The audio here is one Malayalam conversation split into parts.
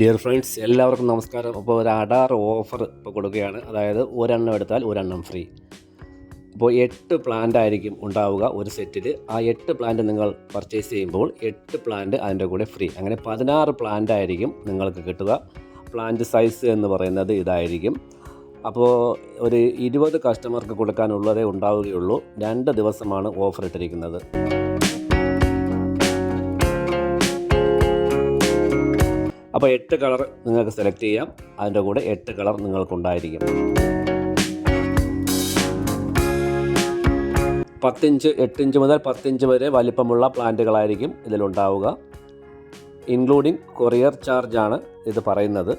ഡിയർ ഫ്രണ്ട്സ് എല്ലാവർക്കും നമസ്കാരം. അപ്പോൾ ഒരു അടാർ ഓഫർ ഇപ്പോൾ കൊടുക്കുകയാണ്. അതായത് ഒരെണ്ണം എടുത്താൽ ഒരെണ്ണം ഫ്രീ. അപ്പോൾ എട്ട് പ്ലാന്റ് ആയിരിക്കും ഉണ്ടാവുക ഒരു സെറ്റിൽ. ആ എട്ട് പ്ലാന്റ് നിങ്ങൾ പർച്ചേസ് ചെയ്യുമ്പോൾ എട്ട് പ്ലാന്റ് അതിന്റെ കൂടെ ഫ്രീ. അങ്ങനെ പതിനാറ് പ്ലാന്റ് ആയിരിക്കും നിങ്ങൾക്ക് കിട്ടുക. പ്ലാന്റ് സൈസ് എന്ന് പറയുന്നത് ഇതായിരിക്കും. അപ്പോൾ ഒരു ഇരുപത് കസ്റ്റമർക്ക് കൊടുക്കാനുള്ളതേ ഉണ്ടാവുകയുള്ളൂ. രണ്ട് ദിവസമാണ് ഓഫർ ഇട്ടിരിക്കുന്നത്. അപ്പോൾ എട്ട് കളർ നിങ്ങൾക്ക് സെലക്ട് ചെയ്യാം. അതിന്റെ കൂടെ എട്ട് കളർ നിങ്ങൾക്കുണ്ടായിരിക്കും. പത്തിഞ്ച് എട്ടിഞ്ച് മുതൽ പത്തിഞ്ച് വരെ വലിപ്പമുള്ള പ്ലാന്റുകളായിരിക്കും ഇതിലുണ്ടാവുക. ഇൻക്ലൂഡിങ് കൊറിയർ ചാർജാണ് ഇത് പറയുന്നത്.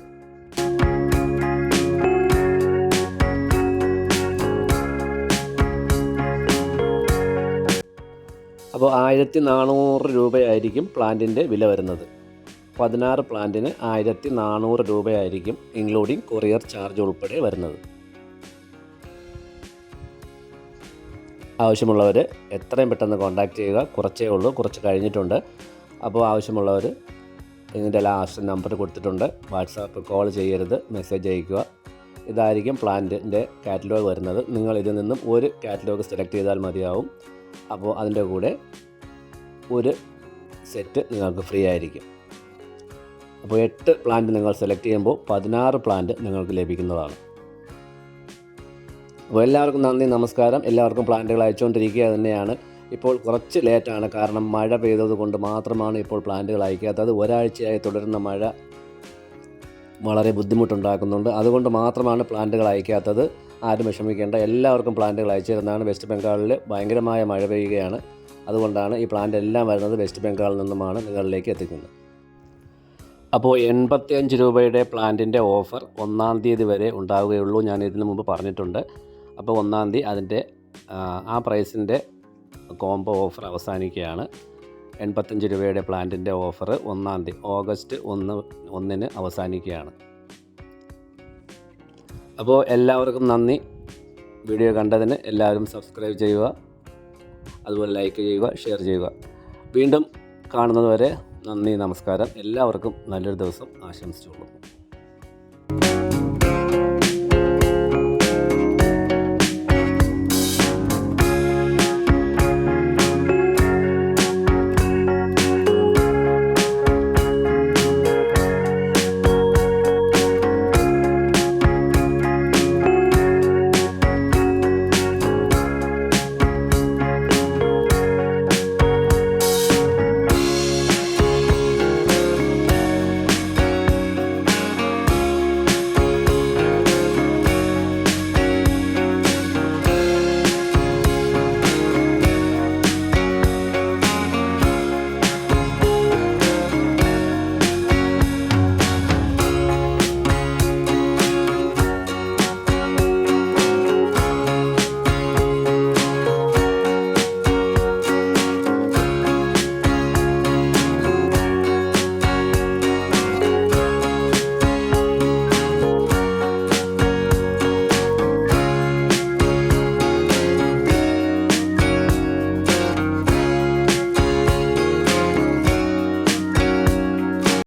അപ്പോൾ ആയിരത്തി നാനൂറ് രൂപയായിരിക്കും പ്ലാന്റിന്റെ വില വരുന്നത്. പതിനാറ് പ്ലാന്റിന് ആയിരത്തി നാനൂറ് രൂപയായിരിക്കും ഇൻക്ലൂഡിങ് കൊറിയർ ചാർജ് ഉൾപ്പെടെ വരുന്നത്. ആവശ്യമുള്ളവർ എത്രയും പെട്ടെന്ന് കോൺടാക്റ്റ് ചെയ്യുക. കുറച്ചേ ഉള്ളൂ. കുറച്ച് കഴിഞ്ഞിട്ടുണ്ട്. അപ്പോൾ ആവശ്യമുള്ളവർ ഇതിന്റെ ലാസ്റ്റ് നമ്പർ കൊടുത്തിട്ടുണ്ട്. വാട്സാപ്പ് കോൾ ചെയ്യരുത്. മെസ്സേജ് അയക്കുക ഇതായിരിക്കും പ്ലാന്റിന്റെ കാറ്റലോഗ് വരുന്നത്. നിങ്ങൾ ഇതിൽ നിന്നും ഒരു കാറ്റലോഗ് സെലക്ട് ചെയ്താൽ മതിയാവും. അപ്പോൾ അതിന്റെ കൂടെ ഒരു സെറ്റ് നിങ്ങൾക്ക് ഫ്രീ ആയിരിക്കും. അപ്പോൾ എട്ട് പ്ലാന്റ് നിങ്ങൾ സെലക്ട് ചെയ്യുമ്പോൾ പതിനാറ് പ്ലാന്റ് നിങ്ങൾക്ക് ലഭിക്കുന്നതാണ്. അപ്പോൾ എല്ലാവർക്കും നന്ദി നമസ്കാരം. എല്ലാവർക്കും പ്ലാന്റുകൾ അയച്ചുകൊണ്ടിരിക്കുക തന്നെയാണ്. ഇപ്പോൾ കുറച്ച് ലേറ്റാണ് കാരണം മഴ പെയ്തത് കൊണ്ട് മാത്രമാണ് ഇപ്പോൾ പ്ലാന്റുകൾ അയക്കാത്തത്. ഒരാഴ്ചയായി തുടരുന്ന മഴ വളരെ ബുദ്ധിമുട്ടുണ്ടാക്കുന്നുണ്ട്. അതുകൊണ്ട് മാത്രമാണ് പ്ലാന്റുകൾ അയക്കാത്തത്. ആരും വിഷമിക്കേണ്ട. എല്ലാവർക്കും പ്ലാന്റുകൾ അയച്ചിരുന്നതാണ് വെസ്റ്റ് ബംഗാളിൽ ഭയങ്കരമായ മഴ പെയ്യുകയാണ്. അതുകൊണ്ടാണ് ഈ പ്ലാന്റ് എല്ലാം വരുന്നത് വെസ്റ്റ് ബംഗാളിൽ നിന്നുമാണ് നിങ്ങളിലേക്ക് എത്തിക്കുന്നത്. അപ്പോൾ എൺപത്തിയഞ്ച് രൂപയുടെ പ്ലാന്റിന്റെ ഓഫർ ഒന്നാം തീയതി വരെ ഉണ്ടാവുകയുള്ളൂ. ഞാൻ ഇതിനു മുമ്പ് പറഞ്ഞിട്ടുണ്ട്. അപ്പോൾ ഒന്നാം തീയതി അതിന്റെ ആ പ്രൈസിന്റെ കോംബോ ഓഫർ അവസാനിക്കുകയാണ്. എൺപത്തഞ്ച് രൂപയുടെ പ്ലാന്റിന്റെ ഓഫർ ഒന്നാം തീയതി ഓഗസ്റ്റ് ഒന്ന് ഒന്നിന് അവസാനിക്കുകയാണ്. അപ്പോൾ എല്ലാവർക്കും നന്ദി. വീഡിയോ കണ്ടതിന് എല്ലാവരും സബ്സ്ക്രൈബ് ചെയ്യുക. അതുപോലെ ലൈക്ക് ചെയ്യുക ഷെയർ ചെയ്യുക. വീണ്ടും കാണുന്നതുവരെ നന്ദി നമസ്കാരം. എല്ലാവർക്കും നല്ലൊരു ദിവസം ആശംസിച്ചുകൊള്ളുന്നു.